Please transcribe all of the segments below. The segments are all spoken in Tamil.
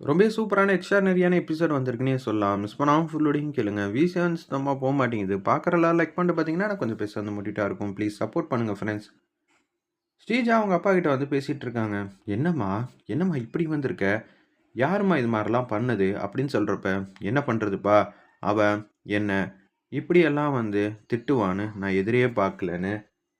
ரொம்பவே சூப்பரான எக்ஸ்ட்ரானரியான எபிசோட் வந்திருக்குன்னே சொல்லலாம். மிஸ் பண்ணாமல் ஃபுல்லோடையும் கேளுங்க. வி7 சுத்தமாக போக மாட்டேங்குது. பார்க்குறலாம் லைக் பண்ணிட்டு பார்த்தீங்கன்னா, எனக்கு கொஞ்சம் பேச வந்து முட்டிட்டா இருக்கும். ப்ளீஸ் சப்போர்ட் பண்ணுங்கள் ஃப்ரெண்ட்ஸ். ஸ்ரீஜா அவங்க அப்பா கிட்ட வந்து பேசிகிட்டு இருக்காங்க. "என்னம்மா, என்னம்மா இப்படி வந்திருக்க? யாரும்மா இது மாதிரிலாம் பண்ணுது அப்படின்னு சொல்கிறப்ப "என்ன பண்ணுறதுப்பா அவ என்ன இப்படியெல்லாம் வந்து திட்டுவான்னு நான் எதிரே பார்க்கலன்னு"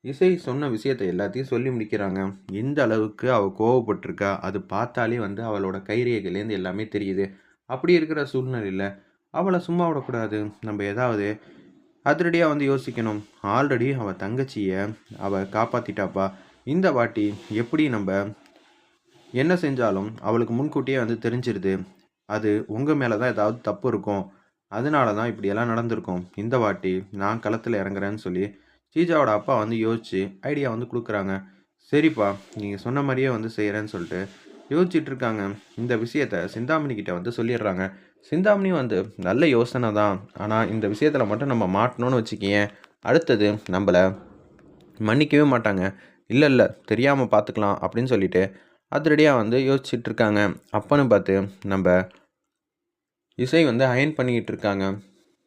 இசை சொன்ன விஷயத்த எல்லாத்தையும் சொல்லி முடிக்கிறாங்க. எந்த அளவுக்கு அவள் கோவப்பட்டிருக்கா அது பார்த்தாலே வந்து அவளோட கைரேகையிலேருந்து எல்லாமே தெரியுது. அப்படி இருக்கிற சூழ்நிலையில் அவளை சும்மா விடக்கூடாது. நம்ம ஏதாவது அதிரடியாக வந்து யோசிக்கணும். ஆல்ரெடி அவள் தங்கச்சியை அவள் காப்பாற்றிட்டாப்பா இந்த வாட்டி எப்படி நம்ம என்ன செஞ்சாலும் அவளுக்கு முன்கூட்டியே வந்து தெரிஞ்சிருது. அது உங்கள் மேலே தான் ஏதாவது தப்பு இருக்கும். அதனால தான் இப்படியெல்லாம் நடந்திருக்கும். இந்த வாட்டி நான் களத்தில் இறங்குறேன்னு சொல்லி, ஸ்ரீஜாவோட அப்பா வந்து யோசிச்சு ஐடியா வந்து கொடுக்குறாங்க "சரிப்பா, நீங்கள் சொன்ன மாதிரியே வந்து செய்கிறேன்னு சொல்லிட்டு யோசிச்சுட்டு இருக்காங்க. இந்த விஷயத்த சிந்தாமணி கிட்ட வந்து சொல்லிடுறாங்க. சிந்தாமணி வந்து நல்ல யோசனை தான். ஆனால் இந்த விஷயத்தில் மட்டும் நம்ம மாட்டணும்னு வச்சுக்கயேன், அடுத்தது நம்மளை மன்னிக்கவே மாட்டாங்க. இல்லை இல்லை தெரியாமல் பார்த்துக்கலாம்" அப்படின்னு சொல்லிட்டு அதிரடியாக வந்து யோசிச்சுட்டு இருக்காங்க. அப்பன்னு பார்த்து நம்ம இசை வந்து அயன் பண்ணிக்கிட்டு இருக்காங்க.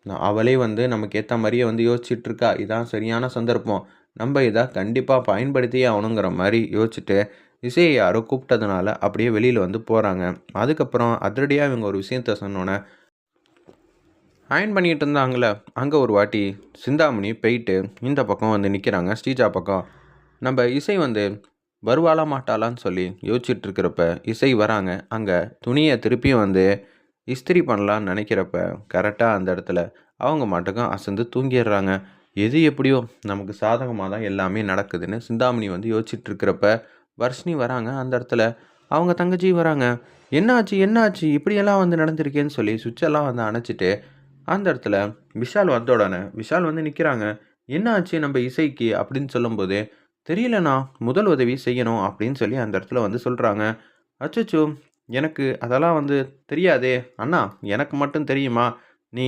அவளே வந்து நமக்கு ஏற்ற மாதிரியே வந்து யோசிச்சுட்ருக்கா இதான் சரியான சந்தர்ப்பம். நம்ம இதை கண்டிப்பாக பயன்படுத்தியே ஆகணுங்கிற மாதிரி யோசிச்சுட்டு, இசையை யாரோ கூப்பிட்டதுனால அப்படியே வெளியில் வந்து போகிறாங்க அதுக்கப்புறம் அதிரடியாக இவங்க ஒரு விஷயத்த சொன்னோன்னே அயர்ன் பண்ணிகிட்டு இருந்தாங்களே அங்கே ஒரு வாட்டி சிந்தாமணி போயிட்டு இந்த பக்கம் வந்து நிற்கிறாங்க ஸ்ரீஜா பக்கம். நம்ம இசை வந்து வருவாளா மாட்டாளான்னு சொல்லி யோசிச்சுட்டு இருக்கிறப்ப, இசை வராங்க. அங்கே துணியை திருப்பியும் வந்து இஸ்திரி பண்ணலான்னு நினைக்கிறப்ப, கரெக்டாக அந்த இடத்துல அவங்க மாட்டுக்கும் அசந்து தூங்கிடுறாங்க. எது எப்படியோ நமக்கு சாதகமாக தான் எல்லாமே நடக்குதுன்னு சிந்தாமணி வந்து யோசிச்சுட்டு இருக்கிறப்ப, வர்ஷினி வராங்க அந்த இடத்துல. அவங்க தங்கச்சி வராங்க. என்னாச்சு என்னாச்சு என்ன ஆச்சு? இப்படியெல்லாம் வந்து நடந்திருக்கேன்னு" சொல்லி சுவிட்செல்லாம் வந்து அணைச்சிட்டு அந்த இடத்துல விஷால் வந்த உடனே விஷால் வந்து நிற்கிறாங்க "என்ன ஆச்சு இசைக்கு?" அப்படின்னு சொல்லும்போது, "தெரியலண்ணா, முதல் உதவி செய்யணும்" அப்படின்னு சொல்லி அந்த இடத்துல வந்து சொல்கிறாங்க அச்சோ எனக்கு அதெல்லாம் வந்து தெரியாதே! அண்ணா எனக்கு மட்டும் தெரியுமா? நீ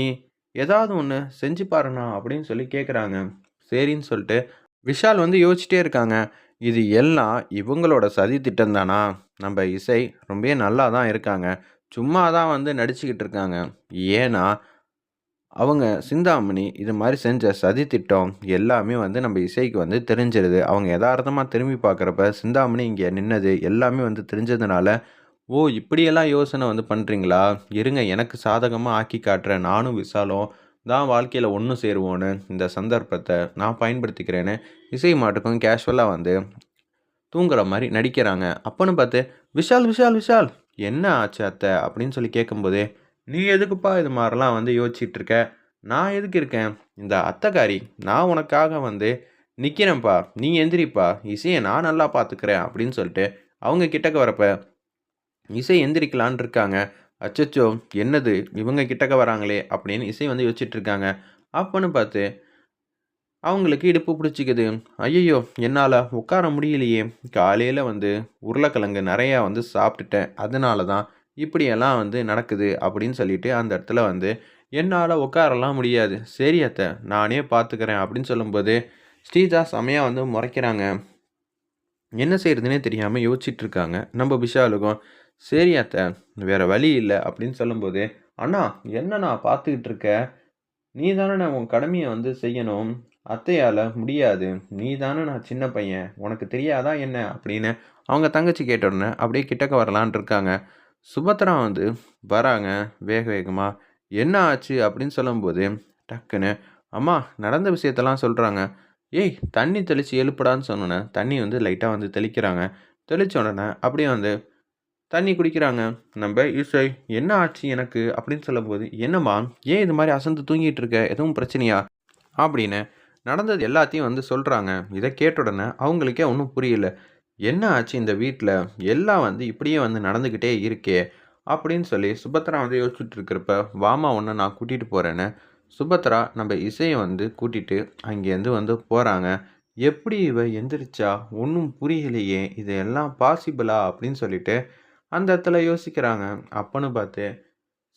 ஏதாவது ஒன்று செஞ்சு பாருண்ணா" அப்படின்னு சொல்லி கேட்குறாங்க. சரின்னு சொல்லிட்டு விஷால் வந்து யோசிச்சுட்டே இருக்காங்க. இது எல்லாம் இவங்களோட சதி திட்டம் தானா? நம்ம இசை ரொம்ப நல்லா தான் இருக்காங்க. சும்மா தான் வந்து நடிச்சுக்கிட்டு இருக்காங்க. ஏன்னா, அவங்க சிந்தாமணி இது மாதிரி செஞ்ச சதி திட்டம் எல்லாமே வந்து நம்ம இசைக்கு வந்து தெரிஞ்சிருது. அவங்க யதார்த்தமாக திரும்பி பார்க்குறப்ப, சிந்தாமணி இங்கே நின்னது எல்லாமே வந்து தெரிஞ்சதுனால, "ஓ! இப்படியெல்லாம் யோசனை வந்து பண்ணுறீங்களா இருங்க எனக்கு சாதகமாக ஆக்கி காட்டுறேன். நானும் விஷாலும் தான் வாழ்க்கையில் ஒன்று சேருவோன்னு இந்த சந்தர்ப்பத்தை நான் பயன்படுத்திக்கிறேன்னு" இசை மாட்டுக்கும் கேஷுவலாக வந்து தூங்குற மாதிரி நடிக்கிறாங்க. அப்போன்னு பார்த்து, "விஷால், விஷால், விஷால் என்ன ஆச்சு அத்தை?" அப்படின்னு சொல்லி கேட்கும்போதே, "நீ எதுக்குப்பா இது மாதிரிலாம் வந்து யோசிச்சுட்டு இருக்க? நான் எதுக்கு இருக்கேன்? இந்த அத்தைக்காரி நான் உனக்காக வந்து நிற்கிறேன்ப்பா நீ எந்திரிப்பா. இசையை நான் நல்லா பார்த்துக்கிறேன்" அப்படின்னு சொல்லிட்டு அவங்க கிட்டக்க வரப்ப, இசை எந்திரிக்கலான் இருக்காங்க. அச்சச்சோ! என்னது இவங்க கிட்டக்க வராங்களே அப்படின்னு இசை வந்து யோசிச்சுட்டு இருக்காங்க. அப்பன்னு பார்த்து அவங்களுக்கு இடுப்பு பிடிச்சிக்குது. ஐயையோ என்னால் உட்கார முடியலையே! காலையில் வந்து உருளைக்கிழங்கு நிறையா வந்து சாப்பிட்டுட்டேன். அதனால தான் இப்படியெல்லாம் வந்து நடக்குது" அப்படின்னு சொல்லிட்டு அந்த இடத்துல வந்து, என்னால் உட்காரலாம் முடியாது. சரி அத்தை, நானே பார்த்துக்கிறேன்" அப்படின்னு சொல்லும்போது, ஸ்ரீஜா செமையாக வந்து முறைக்கிறாங்க. என்ன செய்கிறதுனே தெரியாமல் யோசிச்சுட்டு இருக்காங்க. நம்ப விஷாலுக்கும், "சரி அத்தை, வேற வழி இல்லை அப்படின்னு சொல்லும்போது, "அண்ணா என்னண்ணா பார்த்துக்கிட்டு இருக்க? நீ தானண்ணா உன் கடமையை வந்து செய்யணும். அத்தையால் முடியாது. நீ தானே நான் சின்ன பையன். உனக்கு தெரியாதா என்ன?" அப்படின்னு அவங்க தங்கச்சி கேட்ட உடனே அப்படியே கிட்டக்க வரலான்னு இருக்காங்க. சுபத்ரா வந்து வராங்க வேக வேகமா. "என்ன ஆச்சு?" அப்படின்னு சொல்லும்போது, டக்குன்னு அம்மா நடந்த விஷயத்தெல்லாம் சொல்கிறாங்க "ஏய் தண்ணி தெளித்து எழுப்படான்னு சொன்னோன்னே தண்ணி வந்து லைட்டாக வந்து தெளிக்கிறாங்க. தெளிச்ச உடனே அப்படியே வந்து தண்ணி குடிக்கிறாங்க. நம்ம இசை, "என்ன ஆச்சு எனக்கு?" அப்படின்னு சொல்லும்போது, "என்னம்மா? ஏன் இது மாதிரி அசந்து தூங்கிட்டு இருக்க? எதுவும் பிரச்சனையா?" அப்படின்னு நடந்தது எல்லாத்தையும் வந்து சொல்கிறாங்க இதை கேட்ட உடனே அவங்களுக்கே ஒன்றும் புரியல. "என்ன ஆச்சு இந்த வீட்டில் எல்லாம் வந்து இப்படியே வந்து நடந்துக்கிட்டே இருக்கே!" அப்படின்னு சொல்லி சுபத்ரா வந்து யோசிச்சுட்டு இருக்கிறப்ப, வாமா ஒன்று நான் கூட்டிகிட்டு போகிறேன்னு சுபத்ரா நம்ம இசையை வந்து கூட்டிட்டு அங்கேருந்து வந்து போகிறாங்க "எப்படி இவ எந்திரிச்சா? ஒன்றும் புரியலையே! இது எல்லாம் பாசிபிளா?" அப்படின்னு சொல்லிட்டு அந்த இடத்துல யோசிக்கிறாங்க. அப்பன்னு பார்த்து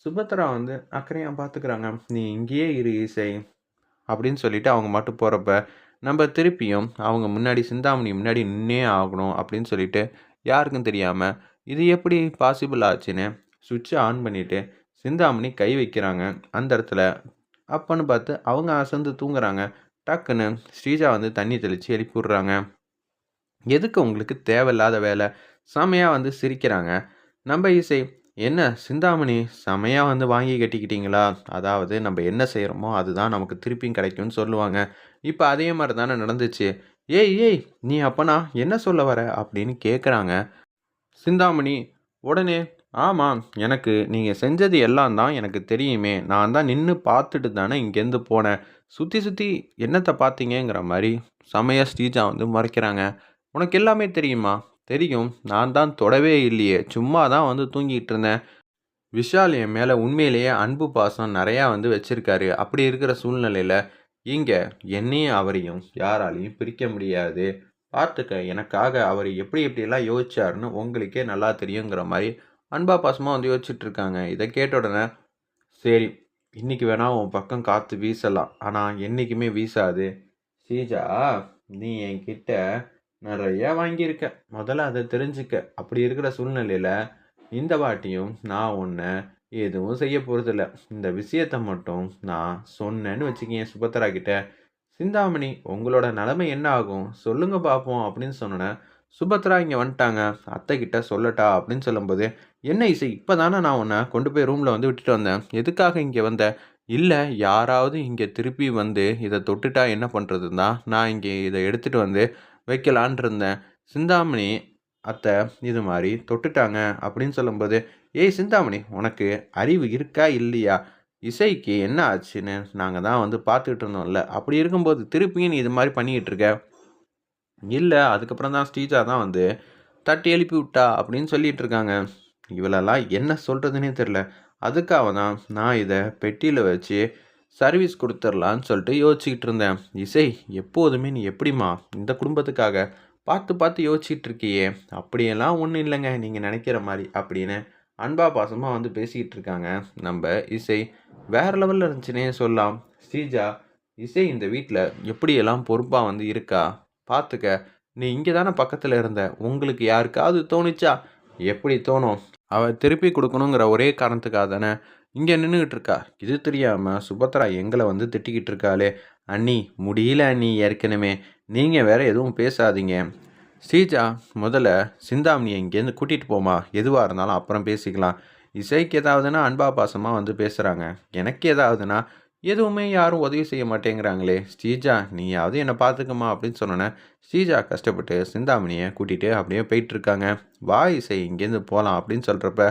சுபத்ரா வந்து அக்கறையாக பார்த்துக்கிறாங்க. "நீ இங்கேயே இரு இசை" அப்படின்னு சொல்லிட்டு அவங்க மட்டும் போகிறப்ப நம்ம திருப்பியும் அவங்க முன்னாடி சிந்தாமணி முன்னாடி நின்னே ஆகணும் அப்படின்னு சொல்லிட்டு, யாருக்கும் தெரியாமல் இது எப்படி பாசிபிள் ஆச்சுன்னு சுவிட்சை ஆன் பண்ணிவிட்டு சிந்தாமணி கை வைக்கிறாங்க அந்த இடத்துல அப்பன்னு பார்த்து அவங்க அசந்து தூங்குறாங்க டக்குன்னு ஸ்ரீஜா வந்து தண்ணி தெளித்து எழுப்பி விட்றாங்க எதுக்கு உங்களுக்கு தேவையில்லாத வேலை செமையாக வந்து சிரிக்கிறாங்க. நம்ம இசை என்ன சிந்தாமணி செமையாக வந்து வாங்கி கட்டிக்கிட்டீங்களா? அதாவது நம்ம என்ன செய்கிறோமோ அதுதான் நமக்கு திருப்பியும் கிடைக்கும்னு சொல்லுவாங்க. இப்போ அதே மாதிரி தானே நடந்துச்சு. ஏய் ஏய் நீ அப்பனா என்ன சொல்ல வர? அப்படின்னு கேட்குறாங்க சிந்தாமணி உடனே ஆமாம் எனக்கு நீங்கள் செஞ்சது எல்லாம் தான் எனக்கு தெரியுமே. நான் தான் நின்று பார்த்துட்டு தானே இங்கேருந்து போனேன். சுற்றி சுற்றி என்னத்தை பார்த்தீங்கங்கிற மாதிரி செமையாக ஸ்ரீஜா வந்து மறைக்கிறாங்க. உனக்கு எல்லாமே தெரியுமா? தெரியும். நான் தான் தொடவே இல்லையே. சும்மா தான் வந்து தூங்கிட்டு இருந்தேன் விஷால் என் மேலே உண்மையிலேயே அன்பு பாசம் நிறையா வந்து வச்சுருக்காரு. அப்படி இருக்கிற சூழ்நிலையில் இங்கே என்னையும் அவரையும் யாராலையும் பிரிக்க முடியாது. பார்த்துக்க எனக்காக அவர் எப்படி எப்படியெல்லாம் யோசிச்சாருன்னு உங்களுக்கே நல்லா தெரியுங்கிற மாதிரி அன்பா பாசமாக வந்து யோசிச்சுட்டு இருக்காங்க இதை கேட்ட உடனே சரி இன்றைக்கி வேணால் உன் பக்கம் காற்று வீசலாம். ஆனால் என்றைக்குமே வீசாது. சீஜா நீ என்கிட்ட நிறைய வாங்கியிருக்க. முதல்ல அதை தெரிஞ்சுக்க. அப்படி இருக்கிற சூழ்நிலையில் இந்த வாட்டியும் நான் ஒன்று எதுவும் செய்ய போகிறதில்ல இந்த விஷயத்தை மட்டும் நான் சொன்னேன்னு வச்சுக்கேன் சுபத்ரா கிட்ட. சிந்தாமணி உங்களோட நிலைமை என்ன ஆகும்? சொல்லுங்க பார்ப்போம் அப்படின்னு சொன்னேன் சுபத்ரா இங்கே வந்துட்டாங்க. அத்தை கிட்ட சொல்லட்டா அப்படின்னு சொல்லும்போது என்ன இசை? இப்போ தானே நான் உன்னை கொண்டு போய் ரூமில் வந்து விட்டுட்டு வந்தேன். எதுக்காக இங்கே வந்த? இல்லை யாராவது இங்கே திருப்பி வந்து இதை தொட்டுட்டா என்ன பண்ணுறதுன்னா நான் இங்கே இதை எடுத்துகிட்டு வந்து வைக்கலான் இருந்தேன் சிந்தாமணி அத்தை இது மாதிரி தொட்டுட்டாங்க அப்படின்னு சொல்லும்போது ஏய் சிந்தாமணி உனக்கு அறிவு இருக்கா இல்லையா? இசைக்கு என்ன ஆச்சுன்னு நாங்கள் தான் வந்து பார்த்துக்கிட்டு இருந்தோம்ல. அப்படி இருக்கும்போது திருப்பியும் நீ இது மாதிரி பண்ணிக்கிட்டு இருக்க? இல்லை அதுக்கப்புறம் தான் ஸ்ரீஜா தான் வந்து தட்டி எழுப்பி விட்டா அப்படின்னு சொல்லிட்டு இருக்காங்க. இவளெல்லாம் என்ன சொல்கிறதுனே தெரில அதுக்காக தான் நான் இதை பெட்டியில் வச்சு சர்வீஸ் கொடுத்துர்லான்னு சொல்லிட்டு யோசிச்சுக்கிட்டு இருந்தேன் இசை எப்போதுமே நீ எப்படிம்மா? இந்த குடும்பத்துக்காக பார்த்து பார்த்து யோசிச்சுட்டு இருக்கியே அப்படியெல்லாம் ஒன்றும் இல்லைங்க நீங்கள் நினைக்கிற மாதிரி அப்படின்னு அன்பா பாசமாக வந்து பேசிக்கிட்டு இருக்காங்க நம்ம இசை வேறு லெவலில் இருந்துச்சுனே சொல்லலாம். ஸ்ரீஜா இசை இந்த வீட்டில் எப்படியெல்லாம் பொறுப்பாக வந்து இருக்கா? பார்த்துக்க நீ இங்கே தானே பக்கத்தில் இருந்த? உங்களுக்கு யாருக்காவது தோணுச்சா? எப்படி தோணும்? அவள் திருப்பி கொடுக்கணுங்கிற ஒரே காரணத்துக்காக தானே இங்கே நின்றுக்கிட்டு இருக்கா? இது தெரியாமல் சுபத்ரா எங்களை வந்து திட்டிக்கிட்டு இருக்காளே. அண்ணி முடியல அண்ணி ஏற்கனவே. நீங்கள் வேறு எதுவும் பேசாதீங்க. ஸ்ரீஜா முதல்ல சிந்தாமணியை இங்கேருந்து கூட்டிகிட்டு போமா எதுவாக இருந்தாலும் அப்புறம் பேசிக்கலாம். இசைக்கு ஏதாவதுன்னா அன்பா பாசமாக வந்து பேசுகிறாங்க எனக்கு ஏதாவதுன்னா எதுவுமே யாரும் உதவி செய்ய மாட்டேங்கிறாங்களே. ஸ்ரீஜா நீயாவது என்னை பார்த்துக்கமா அப்படின்னு சொன்னோன்னே ஸ்ரீஜா கஷ்டப்பட்டு சிந்தாமணியை கூட்டிகிட்டு அப்படியே போயிட்டுருக்காங்க வா இசை இங்கேருந்து போகலாம் அப்படின்னு சொல்கிறப்ப